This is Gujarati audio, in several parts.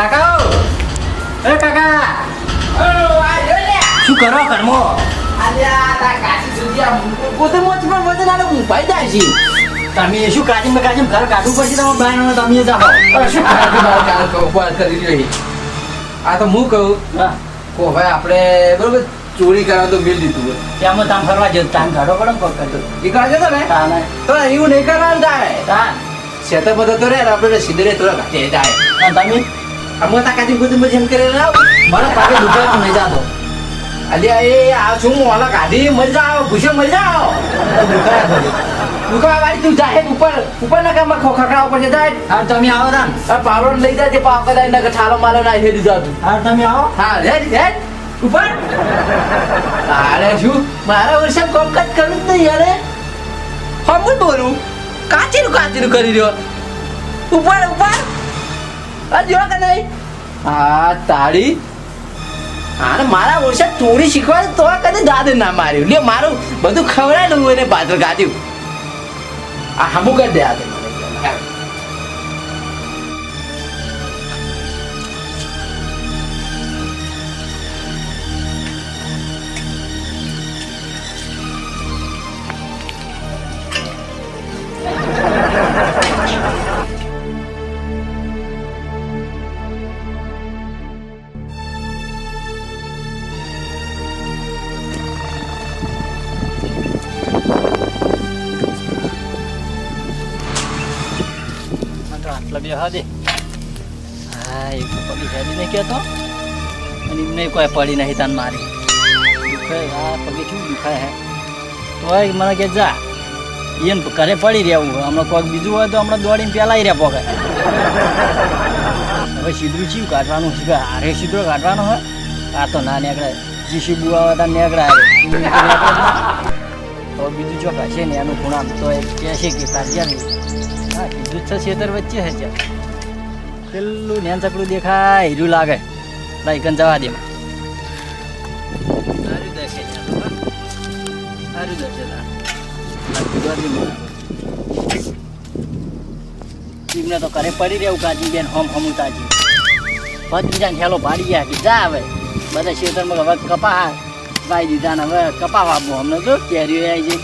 કાકા ઓ! એ કાકા. શું કરો છે તમે શું કાચી માં કાચી ઘર કાઢવું પડશે તમે બહાર તમે જાઓ. આ તો હું કહું. કો ભાઈ આપણે બરોબર ચોરી કરવા તો મિલ દીધું. ત્યાં તમે ફરવા જતો તાન કાઢો પડે ને પગ એ કાઢે તો ને તો એવું નહીં કરવાનું તારે તા શેતર બધો તો રે આપણે સીધે થોડા ઘાટે જાય. તમે? અમે તાકાતી બધું બધું એમ કરે રાવ મારા પાકે દુકાન મજા જાતો. અલ્યા એ આ શું ઓલા કાઢી મજા આવો ભૂસે મજા આવો દુકાન દુકાન વાળી તું જાહેર ઉપર ઉપર ના કામમાં ખોખડા ઉપર જાય. હા તમે આવો ના. આ પાવડો લઈ તે પાવ કદાચ ના ઠાલો માલો ના હેડી જાતું હા તમે આવો. હા હેડ હેડ. ઉપર. અરે શું? મારા વર્ષે કોમકાજ કરું જ નહીં યાર હમું બોલું. કાચીનું કાચીનું કરી રહ્યો. ઉપર ઉપર. આ જોવા કે નહીં? હા, તાળી. આને મારા ઓછા ચોરી શીખવા તો કદી દાદે ના માર્યું. લે મારું બધું ખવડાયેલું એને પાછળ ગાધ્યું. આ હમું કરી દે આ તો આટલા બે હા, દે. હા એક પગી હેડી નહીં કહેતો અને એમને કોઈ પડી નહીં તાન મારી. દુખાય આ પગે શું દુખાય, હે? તોય મને કે, જા એને ઘરે પડી રહેવું હમણાં કોઈક બીજું હોય તો હમણાં દોડીને પેલાઈ રહ્યા પોકે હવે સીધું ચીવ કાઢવાનું છે. હારે સીધો કાઢવાનો હોય. આ તો ના નીકળે. જીસી બુઆ હતા નીકળે હારે. તો બીજું જો હશે ને એનું ખૂણામ તો એ કહે છે કે હા છે, છેતર વચ્ચે છે. પેલું નેન ચકડું દેખાય, હીરું લાગે. લાઈકન જવા દે સારું દર્શન તો ઘરે પડી રહેવું કાજી બેન હમ હમું તાજી ભત્રીજાને ઠેલો ભાડી ગયા કે જા હવે. બધા ખેતરમાં હવે કપા વાઈ દીધા ને હવે કપા વાપવું અમને તો કેરીઓ આવી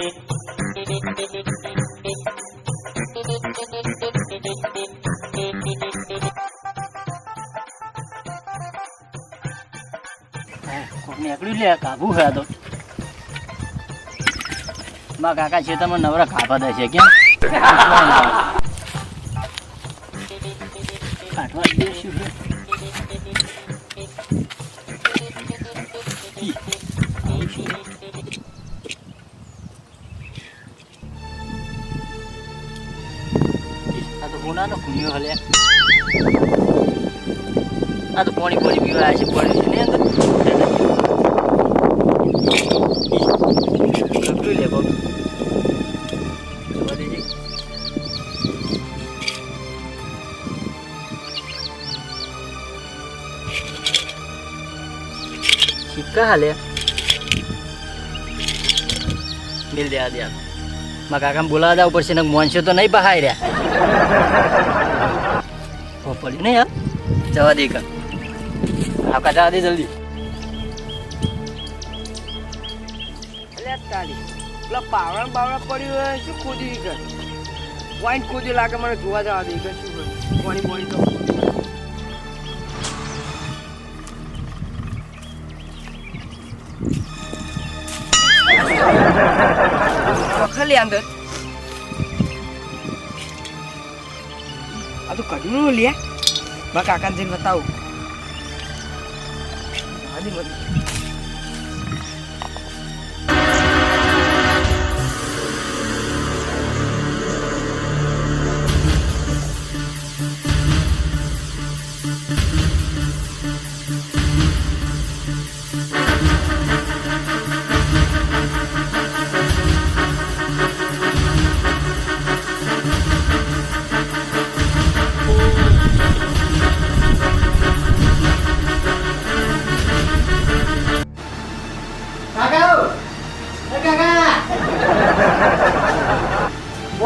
છે નીકળ્યું લે કાબુ છે આ તો. માં કાકા ખેતરમાં નવરા ખાપા દે છે, કેમ? છે. આ તો ગુનાનો ખુલ્યો હલે. આ તો પાણી પાણી પીવા છે છે અંદર જોવા મિલ દે દે બોલાવા જવું પડશે ને મોનશે તો નહીં બહાય રહ્યા હો પડ્યું ને યાર જવા દે જવા તારી પેલા પાવડા બાવડા પડ્યું હોય, શું ખોદી કર વાઈન ખોદી લાગે મને જોવા જવા દે, કે શું કરું પાણી પાણી તો ખાલી અંદર આ તો કઢનું લ્યા મારા કાકાને જઈને બતાવું. હાજી મત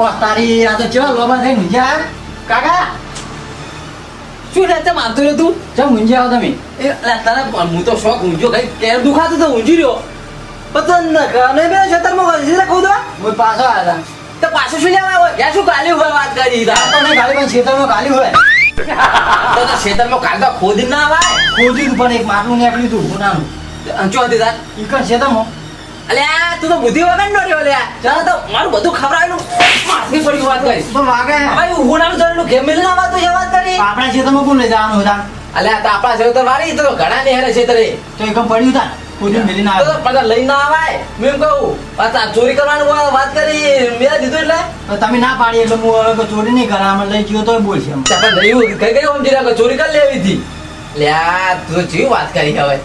ઓહ તારી આ તો ચલો લોબા થઈ મુંજા કાકા? શું રે તેમ આવતો તું? ચમ મુંજા આવો તમે? એ તારા હું તો શોખ ઊંઝો કઈ કેર દુખાતું તો ઊંઝી રહ્યો. પતન ન કને બે છતરમાં કરી દીધા કહું તો હું પાછો આવ્યા તો. પાછું શું લેવા હોય યા શું ગાલી હોય વાત કરી હતા તો નહીં ખાલી પણ ખેતરમાં ખાલી હોય. તો તો ખેતરમાં કાલકા ખોદી ના આવે તું પણ એક માટલું નીકળ્યું તું ગુનાનું અંચો હતી તાર? ઈકણ ખેતરમાં? અલ્યા તું તો બુદ્ધિ વગર નો રહ્યો લ્યા ચાલ તો મારું બધું ખવડાવેલું. માથે પડી વાત કરી. વાગે. ના વાત એ વાત કરી. આપણા ખેતરમાં કોણ લઈ જવાનું હતા અલ્યા તો આપણા છે વાળી તો ઘણા ને હેરે છે તરે. તો એકમ પડ્યું હતા ખોજ્યું મેલી ના આવે. બધા લઈ ના આવાય. મેં કહું પાછા ચોરી કરવાનું વાત કરી મેં દીધું એટલે? તમે ના પાડી એટલે હું હવે ચોરી નહીં કરા અમે લઈ ગયો તો બોલશે એમ. તે કઈ કઈ સમજી ચોરી કરી લેવી હતી. લ્યા તું જીવ વાત કરી હવે.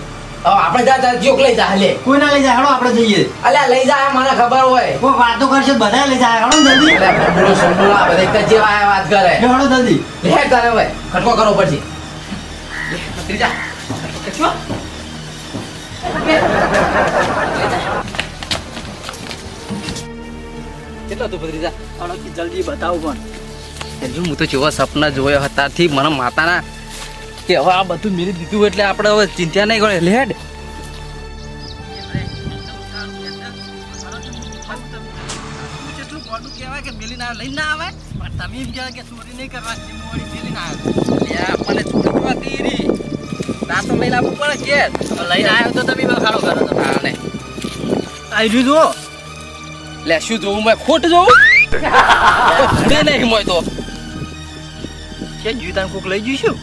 આપણે જા જા જોક લઈ જા લે. કોઈ ના લઈ જાય હેડો આપણે જઈએ. અલ્યા લઈ જાય મને ખબર હોય. કોઈ વાતો કરશે બધા લઈ જાય હેડો જલ્દી. અલ્યા સંબળો આ બધા એક જેવા આ વાત કરે. હેડો જલ્દી. લે તારે ભાઈ ખટકો કરવો પડશે લે, કેટલો તું ભત્રીજા જલ્દી બતાવું પણ. હું તો જેવા સપના જોયા હતા મને માતાના કે હવે આ બધું મેરી દીધું એટલે આપણે હવે ચિંતા નહીં ગણે લેડ જેટલું કે મેલી ના લઈને આવે પણ તમે એમ કે ચોરી નહીં કરવાની મોડી મેલી ના આવ્યો લે આપણને છોડી દેવા તીરી ના તો લઈને આવવું પડે ઘેર લઈને આવ્યો તો તમે બખાડો કરો તમે હા ને આવી રહ્યું જુઓ. લે શું જોવું? મેં ખોટ જોવું? નહીં મોય તો. કે જીવતાને કોક લઈ જઈશું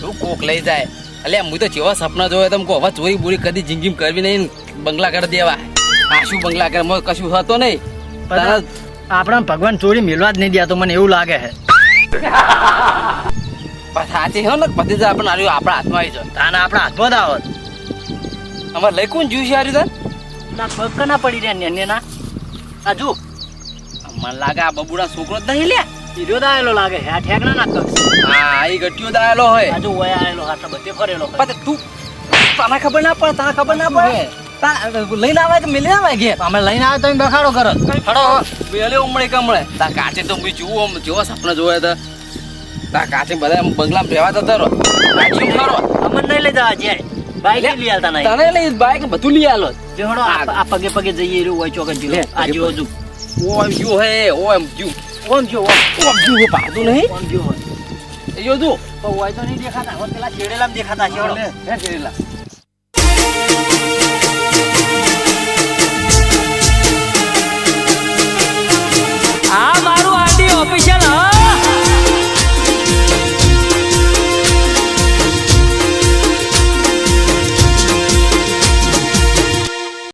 શું કોક લઈ જાય? અલ્યા હું તો જેવા સપના જોયા તમે કહો હવે ચોરી બોરી કદી જિંદગી કરવી નહીં બંગલા કરી દેવા. આ શું બંગલા કરે? મોય કશું હતો નહીં. પણ આપણા ભગવાન ચોરી મેળવા જ નહીં દે તો મને એવું લાગે છે. સાચી હો ને પતિ આપણને આર્યું આપણા હાથમાં આવી જાય. તાના આપણા હાથમાં જ આવત અમારે લઈ કોણ જ્યું છે આર્યું ના પગ ના પડી રહ્યા ને ના આ જો મને લાગે આ બબુડા છોકરો જ નહીં લે હીરો દાયેલો લાગે હે ઠેકણા ના કર હા એ ગટ્ટીઓ દાયેલો હોય. આજુ જો આવેલો આયેલો તો બધે ફરેલો. પણ તું તને ખબર ના પડે તને ખબર ના પડે? તા- લઈને આવે કે મિલી આવે ઘેર. અમે લઈને આવે તો બખાડો કરો. હડો વેલે ઉમળે કમળે. તા કાચે તો હું જુઓ આમ જેવા સપના જોયા તા. તા કાચે બધા બંગલામાં રહેવા તો તરો ગાડીઓ મારો અમને નહીં લઈ જવા જાય. બાઈક લઈ આલતા નહીં. તને લઈ બાઈક બધું લઈ આલો. જો હડો આ પગે પગે જઈએ રહ્યું હોય ચોકન લે, આજુ આ ઓ એમ પગે. જો ઓમ જો હે ઓમ જો ઓમ જો ઓમ જો હે પાડું નહીં. ઓમ જો એ જો જો. તો હોય તો નહીં દેખાતા. પેલા છેડેલા દેખાતા છે હે કેરેલા